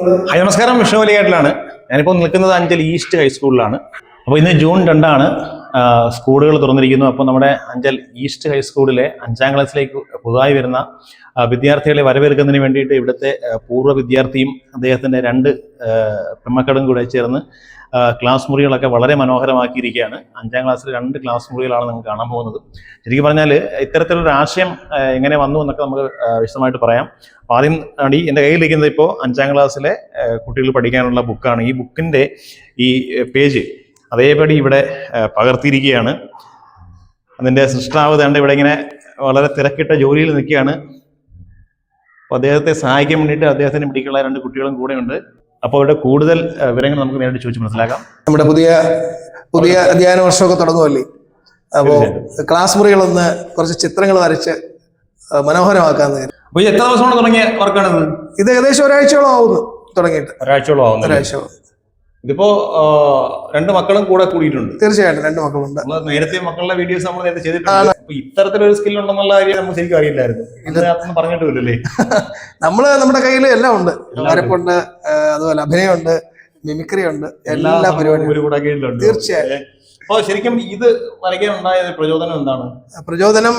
Hi നമസ്കാരം. വിഷ്ണുവലിയാട്ടിലാണ് ഞാനിപ്പോൾ നിൽക്കുന്നത് അഞ്ചൽ ഈസ്റ്റ് ഹൈസ്കൂളിലാണ്. അപ്പോൾ ഇന്ന് ജൂൺ രണ്ടാണ്. സ്കൂളുകൾ തുറന്നിരിക്കുന്നു. അപ്പോൾ നമ്മുടെ അഞ്ചൽ ഈസ്റ്റ് ഹൈസ്കൂളിലെ അഞ്ചാം ക്ലാസ്സിലേക്ക് പുതുതായി വരുന്ന വിദ്യാർത്ഥികളെ വരവേൽക്കുന്നതിന് വേണ്ടിയിട്ട് ഇവിടുത്തെ പൂർവ വിദ്യാർത്ഥിയും അദ്ദേഹത്തിന്റെ രണ്ട് പെമ്മക്കടും കൂടെ ചേർന്ന് ക്ലാസ് മുറികളൊക്കെ വളരെ മനോഹരമാക്കിയിരിക്കുകയാണ്. അഞ്ചാം ക്ലാസ്സിൽ രണ്ട് ക്ലാസ് മുറികളാണ് നിങ്ങൾക്ക് കാണാൻ പോകുന്നത്. ശരിക്കും പറഞ്ഞാൽ ഇത്തരത്തിലൊരു ആശയം എങ്ങനെ വന്നു എന്നൊക്കെ നമുക്ക് വിശദമായിട്ട് പറയാം. ആദ്യം ഈ എന്റെ കയ്യിലിരിക്കുന്നത് ഇപ്പോൾ അഞ്ചാം ക്ലാസ്സിലെ കുട്ടികൾ പഠിക്കാനുള്ള ബുക്കാണ്. ഈ ബുക്കിന്റെ ഈ പേജ് അതേപടി ഇവിടെ പകർത്തിയിരിക്കുകയാണ്. അതിന്റെ സൃഷ്ടാവ് തേണ്ട ഇവിടെ ഇങ്ങനെ വളരെ തിരക്കിട്ട ജോലിയിൽ നിൽക്കുകയാണ്. അപ്പോൾ അദ്ദേഹത്തെ സഹായിക്കാൻ വേണ്ടിയിട്ട് അദ്ദേഹത്തിന് പിടിക്കുള്ള രണ്ട് കുട്ടികളും കൂടെ ഉണ്ട്. അപ്പോൾ ഇവിടെ കൂടുതൽ വിവരങ്ങൾ നമുക്ക് നേരിട്ട് ചോദിച്ച് മനസ്സിലാക്കാം. നമ്മുടെ പുതിയ പുതിയ അധ്യയന വർഷമൊക്കെ തുടങ്ങുമല്ലേ? അപ്പോൾ ക്ലാസ് മുറികളൊന്ന് കുറച്ച് ചിത്രങ്ങൾ വരച്ച് മനോഹരമാക്കാൻ മനോഹരമാക്കാന്ന് അപ്പോൾ എത്ര ദിവസമാണ് തുടങ്ങിയ വർക്കാണിത് ഇത് ഏകദേശം ഒരാഴ്ചയോളം ആവുന്നു തുടങ്ങിയിട്ട്. ഒരാഴ്ചയോളം ആവുന്നു ഒരാഴ്ച ഇതിപ്പോ രണ്ട് മക്കളും കൂടെ കൂടിയിട്ടുണ്ട്. തീർച്ചയായിട്ടും രണ്ട് മക്കളുണ്ട്. നേരത്തെ മക്കളുടെ വീഡിയോസ് നമ്മൾ നേരത്തെ ചെയ്തിട്ടുണ്ട്. അപ്പൊ ഇത്തരത്തിലൊരു സ്കിൽ ഉണ്ടെന്നുള്ള കാര്യം നമുക്ക് ശരിക്കും അറിയില്ലായിരുന്നു. പറഞ്ഞിട്ടില്ലല്ലേ നമ്മൾ നമ്മുടെ കയ്യിൽ എല്ലാം ഉണ്ട്. വരപ്പുണ്ട് അതുപോലെ അഭിനയമുണ്ട് മിമിക്രി ഉണ്ട് എല്ലാ കീഴിലുണ്ട് തീർച്ചയായും. ശരിക്കും ഇത് വരയ്ക്കാൻ ഉണ്ടായ പ്രചോദനം എന്താണ്? പ്രചോദനം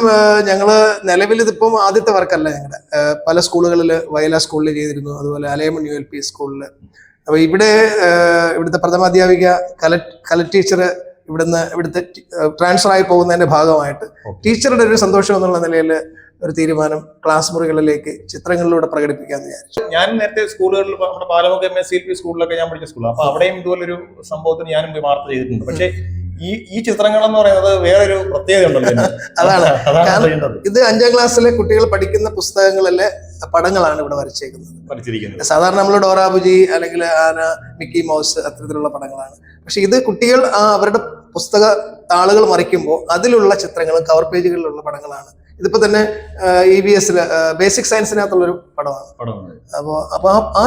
ഞങ്ങൾ നിലവിൽ ഇതിപ്പം ആദ്യത്തെ വർക്കല്ല ഞങ്ങളുടെ പല സ്കൂളുകളിൽ വയല സ്കൂളിൽ ചെയ്തിരുന്നു. അതുപോലെ അലയമൺ യു എൽ പി സ്കൂളിൽ അപ്പൊ ഇവിടെ ഇവിടുത്തെ പ്രഥമാധ്യാപിക കല കല ടീച്ചർ ഇവിടുന്ന് ഇവിടുത്തെ ട്രാൻസ്ഫർ ആയി പോകുന്നതിന്റെ ഭാഗമായിട്ട് ടീച്ചറുടെ ഒരു സന്തോഷം എന്നുള്ള നിലയിൽ ഒരു തീരുമാനം ക്ലാസ് മുറികളിലേക്ക് ചിത്രങ്ങളിലൂടെ പ്രകടിപ്പിക്കാന്ന് വിചാരിച്ചു. ഞാൻ നേരത്തെ സ്കൂളുകളിൽ നമ്മുടെ Palamukha M S C P സ്കൂളിലൊക്കെ ഞാൻ പഠിച്ച സ്കൂളാണ് അപ്പൊ അവിടെയും ഇതുപോലെ ഇതുപോലൊരു സംഭവത്തിന് ഞാനും പോയി വാർത്ത ചെയ്തിട്ടുണ്ട്. പക്ഷേ ഈ ഈ ചിത്രങ്ങൾ എന്ന് പറയുന്നത് വേറൊരു പ്രത്യേകത ഉണ്ടല്ലോ അതാണ്. ഇത് അഞ്ചാം ക്ലാസ്സിലെ കുട്ടികൾ പഠിക്കുന്ന പുസ്തകങ്ങളിലെ പടങ്ങളാണ് ഇവിടെ വരച്ചേക്കുന്നത്. സാധാരണ നമ്മൾ ഡോറാബുജി അല്ലെങ്കിൽ ആന മിക്കി മൗസ് അത്തരത്തിലുള്ള പടങ്ങളാണ്. പക്ഷെ ഇത് കുട്ടികൾ ആ അവരുടെ പുസ്തക താളുകൾ മറിക്കുമ്പോൾ അതിലുള്ള ചിത്രങ്ങളും കവർ പേജുകളിലുള്ള പടങ്ങളാണ്. ഇതിപ്പോ തന്നെ ഇ ബി എസിൽ ബേസിക് സയൻസിനകത്തുള്ളൊരു പടമാണ്. പടമാണ്. അപ്പോൾ അപ്പൊ ആ ആ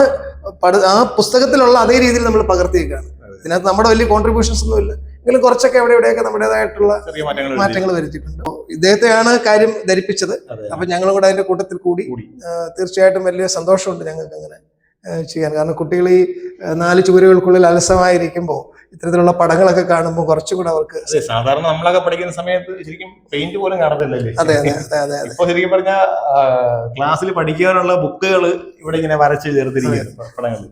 പട ആ പുസ്തകത്തിലുള്ള അതേ രീതിയിൽ നമ്മൾ പകർത്തിയേക്കാണ് ഇതിനകത്ത് നമ്മുടെ വലിയ കോൺട്രിബ്യൂഷൻസ് ഒന്നും ഇല്ല എങ്കിലും കുറച്ചൊക്കെ എവിടെ എവിടെയൊക്കെ നമ്മുടേതായിട്ടുള്ള മാറ്റങ്ങൾ വരുത്തിയിട്ടുണ്ട് ഇദ്ദേഹത്തെയാണ് കാര്യം ധരിപ്പിച്ചത്. അപ്പൊ ഞങ്ങളും കൂടെ അതിന്റെ കൂട്ടത്തിൽ കൂടി. തീർച്ചയായിട്ടും വലിയ സന്തോഷമുണ്ട് ഞങ്ങൾക്ക് അങ്ങനെ ചെയ്യാൻ കാരണം കുട്ടികൾ ഈ നാല് ചുവരുകൾക്കുള്ളിൽ അലസമായിരിക്കുമ്പോൾ ഇത്തരത്തിലുള്ള പടങ്ങളൊക്കെ കാണുമ്പോൾ കുറച്ചുകൂടെ അവർക്ക് സാധാരണ നമ്മളൊക്കെ പഠിക്കുന്ന സമയത്ത് ശരിക്കും പെയിന്റ് പോലും കാണത്തില്ലല്ലേ? അതെ അതെ അതെ അതെ ഇപ്പൊ ശരിക്കും പറഞ്ഞ ക്ലാസ്സിൽ പഠിക്കാനുള്ള ബുക്കുകൾ ഇവിടെ ഇങ്ങനെ വരച്ച് ചേർത്തിരിക്കുകയാണ്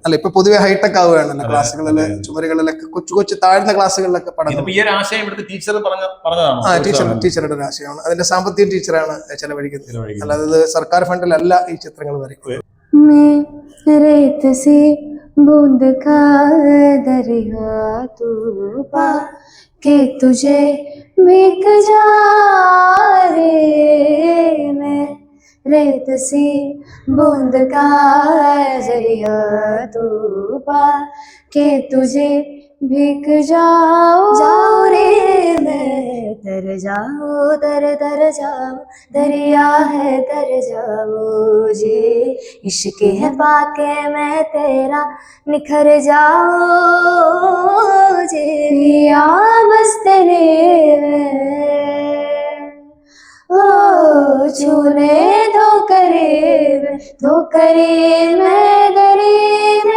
അല്ല ഇപ്പൊ പൊതുവെ ഹൈടെക് ആവുകയാണല്ലോ ക്ലാസ്സുകളിലെ ചുമരുകളിലൊക്കെ കൊച്ചു കൊച്ചു താഴ്ന്ന ക്ലാസ്സുകളിലൊക്കെ പഠനം ഈ ഒരു ആശയം ഇവിടുത്തെ ടീച്ചർ പറഞ്ഞ പറഞ്ഞതാണ്? ടീച്ചർ ടീച്ചറുടെ ഒരു ആശയമാണ്. അതിന്റെ സാമ്പത്തിക ടീച്ചറാണ് ചെലവഴിക്കുന്നത്. അല്ലാതെ സർക്കാർ ഫണ്ടിലല്ല ഈ ചിത്രങ്ങൾ വരയ്ക്കുന്നത്. बूंद का दरिया तू पा के तुझे बिक जा रे मैं। रेत सी बूंद का दरिया तू पा के तुझे बिक जाओ जाओ रे जाओ, दर दर जाओ, दरिया है दर जाओ जी। इश्क है पाके मैं तेरा, निखर जाओ जी। पिया बस तेरे ओ, छूने दो करीब दो करीब मैं गरीब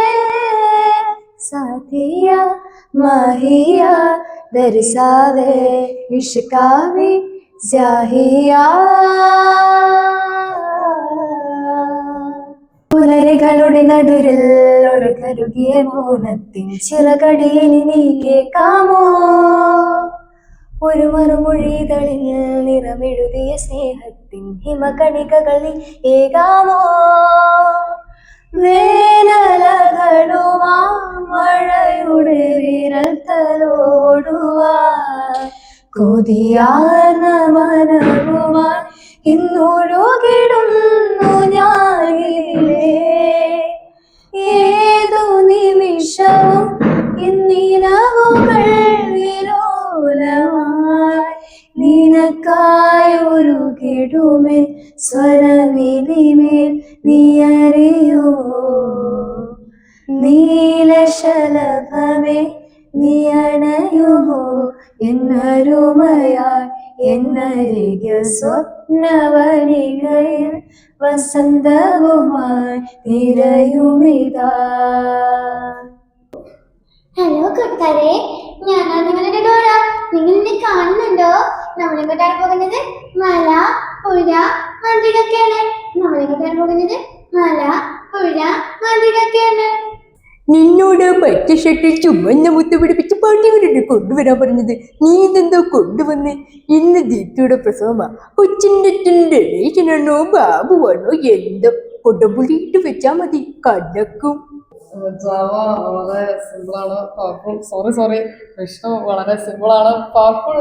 साथिया, माहिया ദർസാവേ ഇഷ്കാവി സ്യാഹിയ പുലരികളുടെ നടുരിൽ ഒരു കരുകിയ മൂലത്തിൻ ചിറകടിയിൽ നീയേക്കാമോ ഒരു മറുമൊഴി മറുമൊഴിതളിൽ നിറമെഴുതിയ സ്നേഹത്തിൻ ഹിമകണികകളിൽ ഏകാമോ? വേനലകളുമാ മഴയുടെ വിരൽ തലോടുവാൻ കൊതിയാർന്ന മനവുമായി ഇന്നൊഴുകിടുന്നു ഞാനിലേ. ഏതു നിമിഷവും ഇന്നിനവുകൾ വിലോലമായി നിനക്കായൊരു കെടുമേൽ സ്വരമിതിമേൽ നീ അറിയോ നീലശലഭമേ നീ അണയുമോ എന്നരുമയായി എന്നരിക സ്വപ്ന നവനികയിൽ വസന്തവുമായി നിരയുമിതാ. ഹലോ കൂട്ടുകാരെ ഞാനാ നിങ്ങളുടെ ഡോറ. നിങ്ങൾ എന്നെ കാണുന്നുണ്ടോ? നമ്മളിങ്ങോട്ടാണ് പോകുന്നത്? മല പുഴ മന്ദിരൊക്കെയാണ് നമ്മളിങ്ങോട്ടാണ് പോകുന്നത് മല പുഴ മന്ദിരൊക്കെയാണ് നിന്നോട് പച്ച ഷട്ടിൽ ചുമന്ന മുത്ത് പിടിപ്പിച്ച് പാട്ടികളുണ്ട് കൊണ്ടുവരാൻ പറഞ്ഞത് നീ ഇതെന്തോ കൊണ്ടുവന്ന്? ഇന്ന് ദീപ്തിയുടെ പ്രസവമാ. കൊച്ചിന്റെ ബാബു ബാബുവാണോ എന്തോ കൊടമ്പുളിയിട്ട് വെച്ചാ മതി. കടക്കും ജാവ വളരെ സിമ്പിളാണ് പവർഫുൾ സോറി സോറി വിഷ്ണു വളരെ സിമ്പിളാണ് പവർഫുൾ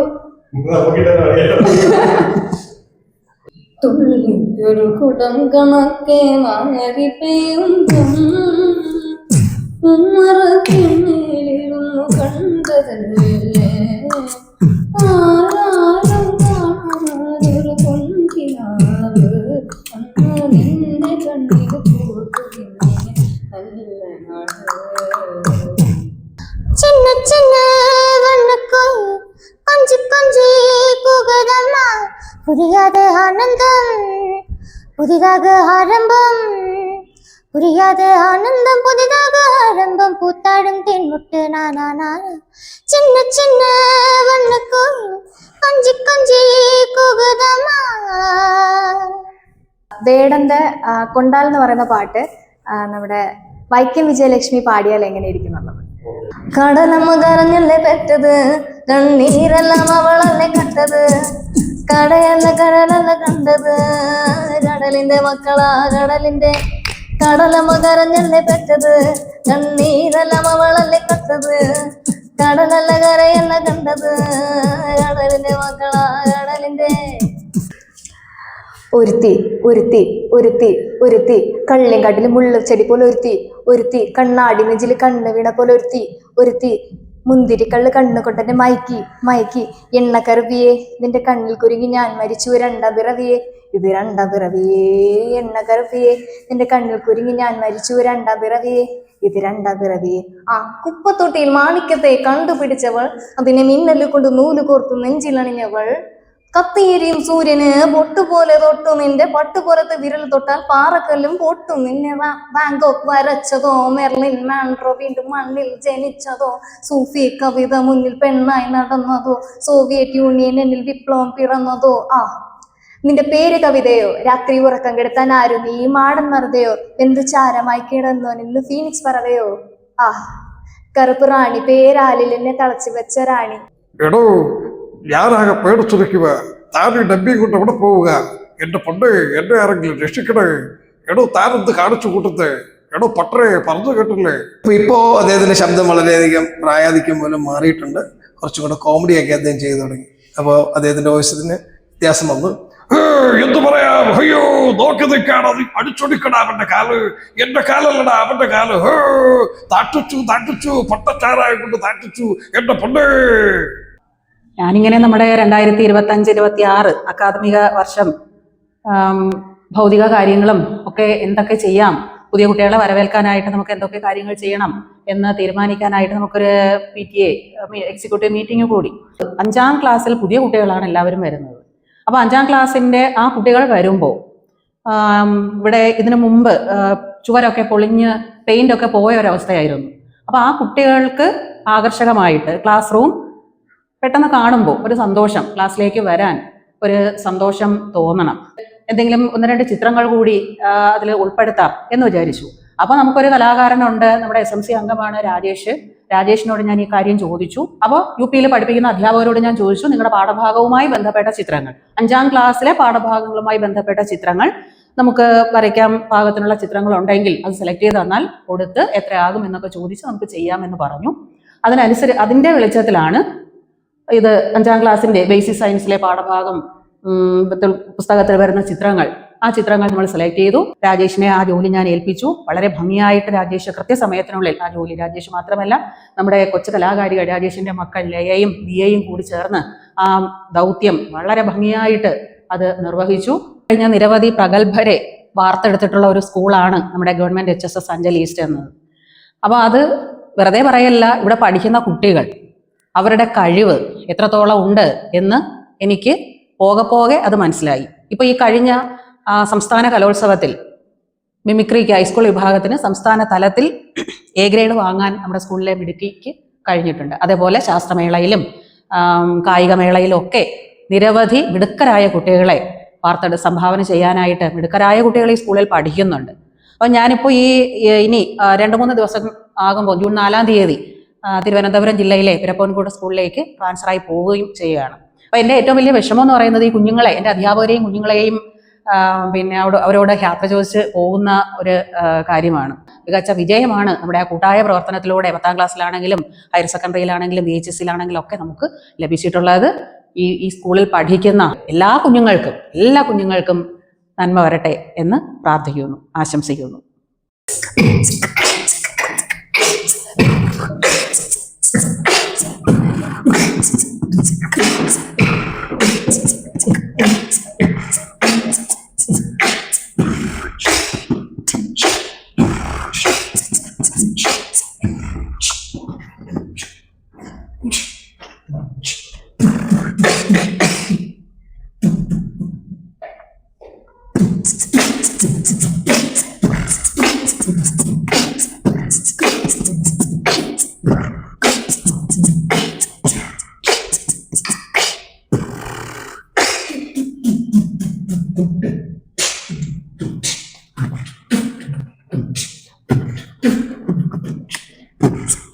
തുള്ളിയൊരുകുടം കണക്കെ വാരി പെയ്യുമ്പം ഉമ്മറത്തിമേലിരുന്നു കണ്ടതല്ലേ? ആരാരും കാണാതൊരു കൊണ്ടിനാവ് അന്ന് നിന്റെ കണ്ണിൽ കൂട്ടുകിന്നെ നല്ല നാട്. ചിന്ന ചിന്ന புரியாத ஆனந்தம் புதிதாக ஆரம்பம் புரியாத ஆனந்தம் புதிதாக ஆரம்பம் பூத்தாடும் தென்முட்டு நானா சின்ன சின்ன வண்ணக்குள் கொஞ்சி கொஞ்சி குகுதம்மா വേടന്റെ ആ, കൊണ്ടാൽ എന്ന് പറയുന്ന പാട്ട് ആ, നമ്മുടെ വൈക്കം വിജയലക്ഷ്മി പാടിയാൽ എങ്ങനെ ഇരിക്കുന്നുള്ളത് കടലമ്മ കരഞ്ഞല്ലേ പെറ്റത് കണ്ണീരെല്ലാം അവളല്ലേ കണ്ടത് കടയല്ല കടലല്ല കണ്ടത്. കടലിന്റെ മക്കളാ കടലിന്റെ കടലമ്മ കരഞ്ഞല്ലേ പെറ്റത്. കണ്ണീരെല്ലാം അവളല്ലേ കത്തത് കടലല്ല കരയല്ല കണ്ടത്. കടലിന്റെ മക്കളാ കടലിന്റെ. ഒരുത്തി ഒരുത്തി ഒരുത്തി ഒരുത്തി. കള്ളിയങ്കാട്ടിൽ മുള്ളച്ചെടി പോലെ ഒരുത്തി. ഒരുത്തി കണ്ണാടി നെഞ്ചിൽ കണ്ണ് വീണ പോലെ ഒരുത്തി. ഒരുത്തി മുന്തിരിക്കള്ള് കണ്ണു കൊണ്ടെന്നെ മയക്കി മയക്കി. എണ്ണക്കറുവിയെ നിന്റെ കണ്ണിൽ കുരുങ്ങി ഞാൻ മരിച്ചു. രണ്ടാം പിറവിയെ ഇത് രണ്ടാം പിറവിയേ എണ്ണക്കറുവിയെ. നിന്റെ കണ്ണിൽ കുരുങ്ങി ഞാൻ മരിച്ചു. രണ്ടാം പിറവിയെ ഇത് രണ്ടാം പിറവിയെ ആ കുപ്പത്തൊട്ടിയിൽ മാണിക്കത്തെ കണ്ടുപിടിച്ചവൾ അതിനെ മിന്നൽ കൊണ്ട് നൂൽ കോർത്തു നെഞ്ചിലണിഞ്ഞവൾ. കത്തിയേരിയും സൂര്യന് പൊട്ടുപോലെ തൊട്ടു നിന്റെ പട്ടുപുറത്ത് വിരൽ തൊട്ടാൽ പാറക്കല്ലും പൊട്ടും നിന്നെ. ബാങ്കോക്ക് വരച്ചതോ മെർലിൻ മാൻഡ്രോ വീണ്ടും മണ്ണിൽ ജനിച്ചതോ സൂഫി കവിത മുന്നിൽ പെണ്ണായി നടന്നതോ സോവിയറ്റ് യൂണിയൻ എന്നിൽ വിപ്ലവം പിറന്നതോ. ആ നിന്റെ പേര് കവിതയോ രാത്രി ഉറക്കം കെടുത്താൻ ആരും നീ മാടൻ മറുതയോ ചാരമായി കിടന്നോ നിന്ന് ഫീനിക്സ് പറവയോ ആ കറുപ്പ് റാണി പേരാലിൽ എന്നെ തളച്ചു വെച്ച റാണി. എടോ ഞാനാകെ പേടിച്ചിരിക്കുക താൻ ഈ ഡബ്ബി കൊണ്ട് എവിടെ പോവുക? എന്റെ പൊണ്ട് എന്നെ ആരെങ്കിലും രക്ഷിക്കണേ? എടോ താനെന്ത് കാണിച്ചു കൂട്ടത്തെ എടോ പട്ടറേ പറഞ്ഞു കേട്ടില്ലേ? അപ്പൊ ഇപ്പോ അദ്ദേഹത്തിന്റെ ശബ്ദം വളരെയധികം പ്രായാധിക്യം മൂലം മാറിയിട്ടുണ്ട്. കുറച്ചും കൂടെ കോമഡി ഒക്കെ അദ്ദേഹം ചെയ്തു തുടങ്ങി. അപ്പോൾ അദ്ദേഹത്തിന്റെ വോയിസത്തിന് വ്യത്യാസം വന്നു. എന്തു പറയാം? അയ്യോ നോക്കി നിൽക്കാണ്. അത് അടിച്ചൊടിക്കടാ അവന്റെ കാൽ. എന്റെ കാലല്ലടാ അവന്റെ കാൽ. ഹേ താട്ടിച്ചു താട്ടിച്ചു പട്ടച്ചാരായ കൊണ്ട് താട്ടിച്ചു. എന്റെ പൊണ്ണേ ഞാനിങ്ങനെ നമ്മുടെ രണ്ടായിരത്തി ഇരുപത്തി അഞ്ച് ഇരുപത്തി ആറ് അക്കാദമിക വർഷം ഭൗതിക കാര്യങ്ങളും ഒക്കെ എന്തൊക്കെ ചെയ്യാം പുതിയ കുട്ടികളെ വരവേൽക്കാനായിട്ട് നമുക്ക് എന്തൊക്കെ കാര്യങ്ങൾ ചെയ്യണം എന്ന് തീരുമാനിക്കാനായിട്ട് നമുക്കൊരു P T A executive meeting കൂടി. അഞ്ചാം ക്ലാസ്സിൽ പുതിയ കുട്ടികളാണ് എല്ലാവരും വരുന്നത്. അപ്പോൾ അഞ്ചാം ക്ലാസ്സിന്റെ ആ കുട്ടികൾ വരുമ്പോൾ ഇവിടെ ഇതിനു മുമ്പ് ചുവരൊക്കെ പൊളിഞ്ഞ് പെയിന്റ് ഒക്കെ പോയ ഒരവസ്ഥയായിരുന്നു. അപ്പോൾ ആ കുട്ടികൾക്ക് ആകർഷകമായിട്ട് ക്ലാസ് റൂം പെട്ടെന്ന് കാണുമ്പോൾ ഒരു സന്തോഷം ക്ലാസ്സിലേക്ക് വരാൻ ഒരു സന്തോഷം തോന്നണം. എന്തെങ്കിലും ഒന്ന് രണ്ട് ചിത്രങ്ങൾ കൂടി അതിൽ ഉൾപ്പെടുത്താം എന്ന് വിചാരിച്ചു. അപ്പോൾ നമുക്കൊരു കലാകാരനുണ്ട് നമ്മുടെ എസ് എം സി അംഗമാണ് രാജേഷ്. രാജേഷിനോട് ഞാൻ ഈ കാര്യം ചോദിച്ചു. അപ്പോൾ യു പിയിൽ പഠിപ്പിക്കുന്ന അധ്യാപകരോട് ഞാൻ ചോദിച്ചു നിങ്ങളുടെ പാഠഭാഗവുമായി ബന്ധപ്പെട്ട ചിത്രങ്ങൾ അഞ്ചാം ക്ലാസ്സിലെ പാഠഭാഗങ്ങളുമായി ബന്ധപ്പെട്ട ചിത്രങ്ങൾ നമുക്ക് വരയ്ക്കാൻ പാകത്തിനുള്ള ചിത്രങ്ങൾ ഉണ്ടെങ്കിൽ അത് സെലക്ട് ചെയ്ത് തന്നാൽ കൊടുത്ത് എത്രയാകും എന്നൊക്കെ ചോദിച്ച് നമുക്ക് ചെയ്യാമെന്ന് പറഞ്ഞു. അതിനനുസരിച്ച് അതിന്റെ വെളിച്ചത്തിലാണ് ഇത് അഞ്ചാം ക്ലാസ്സിന്റെ ബേസിക് സയൻസിലെ പാഠഭാഗം പുസ്തകത്തിൽ വരുന്ന ചിത്രങ്ങൾ. ആ ചിത്രങ്ങൾ നമ്മൾ സെലക്ട് ചെയ്തു. രാജേഷിനെ ആ ജോലി ഞാൻ ഏൽപ്പിച്ചു. വളരെ ഭംഗിയായിട്ട് രാജേഷ് കൃത്യസമയത്തിനുള്ളിൽ ആ ജോലി രാജേഷ് മാത്രമല്ല നമ്മുടെ കൊച്ചു കലാകാരികൾ രാജേഷിന്റെ മക്കൾ ലയയും ദിയയും കൂടി ചേർന്ന് ആ ദൗത്യം വളരെ ഭംഗിയായിട്ട് അത് നിർവഹിച്ചു. കഴിഞ്ഞ നിരവധി പ്രഗത്ഭരെ വാർത്തെടുത്തിട്ടുള്ള ഒരു സ്കൂളാണ് നമ്മുടെ government H S S Anchal east എന്നത്. അപ്പോൾ അത് വെറുതെ പറയല്ല ഇവിടെ പഠിക്കുന്ന കുട്ടികൾ അവരുടെ കഴിവ് എത്രത്തോളം ഉണ്ട് എന്ന് എനിക്ക് പോകെ പോകെ അത് മനസ്സിലായി. ഇപ്പോൾ ഈ കഴിഞ്ഞ സംസ്ഥാന കലോത്സവത്തിൽ മിമിക്രിക്ക് ഹൈസ്കൂൾ വിഭാഗത്തിന് സംസ്ഥാന തലത്തിൽ എ ഗ്രേഡ് വാങ്ങാൻ നമ്മുടെ സ്കൂളിലെ മിടുക്കിക്ക് കഴിഞ്ഞിട്ടുണ്ട്. അതേപോലെ ശാസ്ത്രമേളയിലും കായികമേളയിലും ഒക്കെ നിരവധി മിടുക്കരായ കുട്ടികളെ വാർത്തെടു സംഭാവന ചെയ്യാനായിട്ട് മിടുക്കരായ കുട്ടികൾ ഈ സ്കൂളിൽ പഠിക്കുന്നുണ്ട്. അപ്പോൾ ഞാനിപ്പോൾ ഈ ഇനി രണ്ട് മൂന്ന് ദിവസം ആകുമ്പോൾ ജൂൺ നാലാം തീയതി തിരുവനന്തപുരം ജില്ലയിലെ പിരപ്പോൻകൂട് സ്കൂളിലേക്ക് ട്രാൻസ്ഫർ ആയി പോവുകയും ചെയ്യുകയാണ്. അപ്പോൾ എന്റെ ഏറ്റവും വലിയ വിഷമം എന്ന് പറയുന്നത് ഈ കുഞ്ഞുങ്ങളെ എന്റെ അധ്യാപകരെയും കുഞ്ഞുങ്ങളെയും പിന്നെ അവിടെ അവരോട് യാത്ര ചോദിച്ച് പോകുന്ന ഒരു കാര്യമാണ്. മികച്ച വിജയമാണ് നമ്മുടെ ആ കൂട്ടായ പ്രവർത്തനത്തിലൂടെ പത്താം ക്ലാസ്സിലാണെങ്കിലും ഹയർ സെക്കൻഡറിയിലാണെങ്കിലും ബി എച്ച് എസിലാണെങ്കിലും ഒക്കെ നമുക്ക് ലഭിച്ചിട്ടുള്ളത് ഈ ഈ സ്കൂളിൽ പഠിക്കുന്ന എല്ലാ കുഞ്ഞുങ്ങൾക്കും എല്ലാ കുഞ്ഞുങ്ങൾക്കും നന്മ വരട്ടെ എന്ന് പ്രാർത്ഥിക്കുന്നു ആശംസിക്കുന്നു. Boom.